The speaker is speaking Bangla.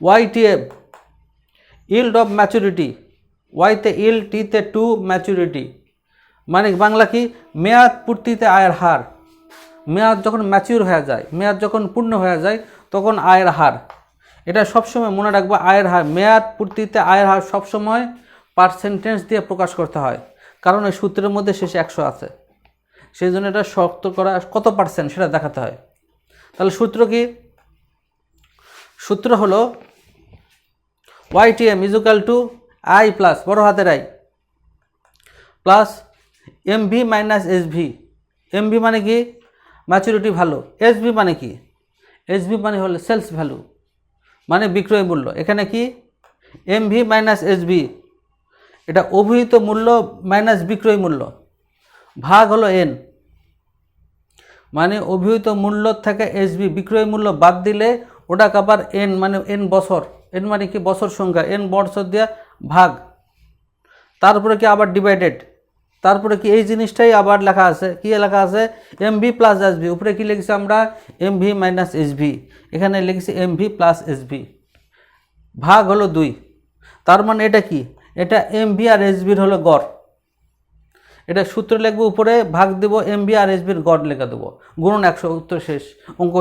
Y T F yield of maturity ওয়াইতে ইল টিতে টু ম্যাচুরিটি মানে বাংলা কি? মেয়াদ পূর্তিতে আয়ের হার। মেয়াদ যখন ম্যাচিউর হয়ে যায়, মেয়াদ যখন পূর্ণ হয়ে যায়, তখন আয়ের হার। এটা সবসময় মনে রাখবা, আয়ের হার, মেয়াদ পূর্তিতে আয়ের হার সবসময় পার্সেন্টেজ দিয়ে প্রকাশ করতে হয়। কারণ ওই সূত্রের মধ্যে শেষে একশো আছে। সেই জন্য এটা শক্ত করা, কত পার্সেন্ট সেটা দেখাতে হয়। তাহলে সূত্র কি? সূত্র হলো YTM equal to I plus বড় হাতের I plus M V minus S V M V মানে কি? ম্যাচুরিটি ভ্যালু এস ভি মানে কি? এস ভি মানে হলো সেলস ভ্যালু মানে বিক্রয় মূল্য। এখানে কি? M V minus S V এটা অভিহিত মূল্য মাইনাস বিক্রয় মূল্য। ভাগ হলো এন মানে অভিহিত মূল্য থেকে এসবি বিক্রয় মূল্য বাদ দিলে ওটাকে আবার এন মানে এন বছর। এন মানে কি বছর সংখ্যা? এন বছর দেওয়া ভাগ। তারপরে কি আবার ডিভাইডেড তারপরে কি এই জিনিসটাই আবার লেখা আছে। কি লেখা আছে? M V plus S V উপরে কি লিখেছি আমরা? M V minus S V এখানে লিখেছি M V plus S V ভাগ হলো দুই। তার মানে এটা কি? এটা এম ভি আর এস ভির হলো গড়। এটা সূত্র লিখব উপরে, ভাগ দেবো এম বি আর এস বির গড় লেখা দেবো। গুণন একশো, উত্তর শেষ, অঙ্ক